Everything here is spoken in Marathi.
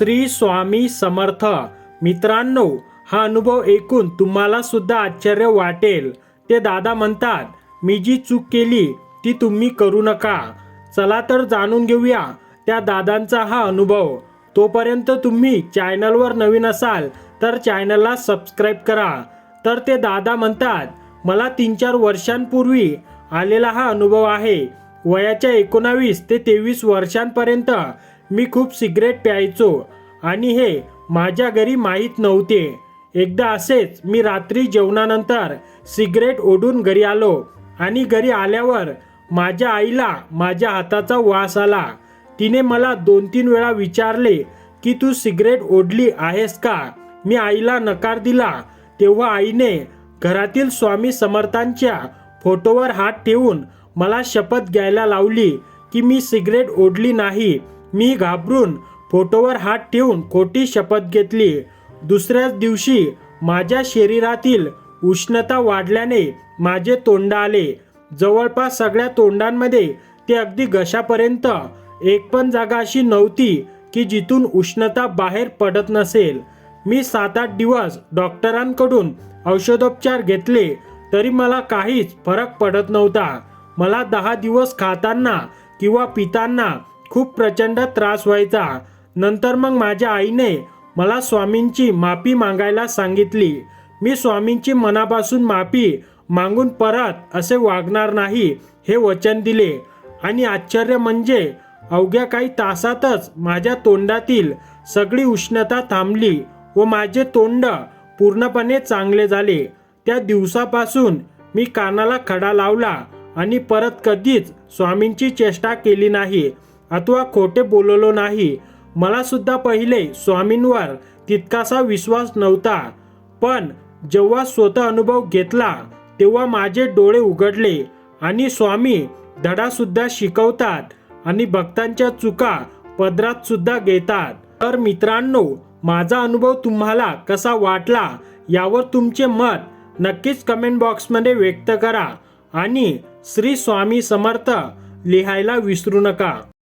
श्री स्वामी समर्थ. मित्रांनो हा अनुभव ऐकून तुम्हाला सुद्धा आश्चर्य वाटेल. ते दादा म्हणतात मी जी चूक केली ती तुम्ही करू नका. चला तर जाणून घेऊया त्या दादांचा हा अनुभव. तोपर्यंत तुम्ही चॅनलवर नवीन असाल तर चॅनलला सबस्क्राईब करा. तर ते दादा म्हणतात मला तीन चार वर्षांपूर्वी आलेला हा अनुभव आहे. वयाच्या एकोणावीस ते तेवीस वर्षांपर्यंत मी खूप सिगरेट प्यायचो आणि हे माझ्या घरी माहीत नव्हते. एकदा असेच मी रात्री जेवणानंतर सिगरेट ओढून घरी आलो आणि घरी आल्यावर माझ्या आईला माझ्या हाताचा वास आला. तिने मला दोन तीन वेळा विचारले की तू सिगरेट ओढली आहेस का? मी आईला नकार दिला. तेव्हा आईने घरातील स्वामी समर्थांच्या फोटोवर हात ठेवून मला शपथ घ्यायला लावली की मी सिगरेट ओढली नाही. मी घाबरून फोटोवर हात ठेवून खोटी शपथ घेतली. दुसऱ्याच दिवशी माझ्या शरीरातील उष्णता वाढल्याने माझे तोंड आले. जवळपास सगळ्या तोंडांमध्ये ते अगदी घशापर्यंत. एक पण जागा अशी नव्हती की जिथून उष्णता बाहेर पडत नसेल. मी सात आठ दिवस डॉक्टरांकडून औषधोपचार घेतले तरी मला काहीच फरक पडत नव्हता. मला दहा दिवस खाताना किंवा पिताना खूप प्रचंड त्रास व्हायचा. नंतर मग माझ्या आईने मला स्वामींची माफी मागायला सांगितली. मी स्वामींची मनापासून माफी मागून परत असे वागणार नाही हे वचन दिले. आणि आश्चर्य म्हणजे अवघ्या काही तासातच माझ्या तोंडातील सगळी उष्णता थांबली व माझे तोंड पूर्णपणे चांगले झाले. त्या दिवसापासून मी कानाला खडा लावला आणि परत कधीच स्वामींची चेष्टा केली नाही. अथवा खोटे बोललो नाही. मला सुद्धा पहिले स्वामींवर तितकासा विश्वास नव्हता. पण जेव्हा स्वतः अनुभव घेतला तेव्हा माझे डोळे उघडले आणि स्वामी धडासुद्धा शिकवतात आणि भक्तांच्या चुका पदरात सुद्धा घेतात. तर मित्रांनो माझा अनुभव तुम्हाला कसा वाटला यावर तुमचे मत नक्कीच कमेंट बॉक्समध्ये व्यक्त करा आणि श्री स्वामी समर्थ लिहायला विसरू नका.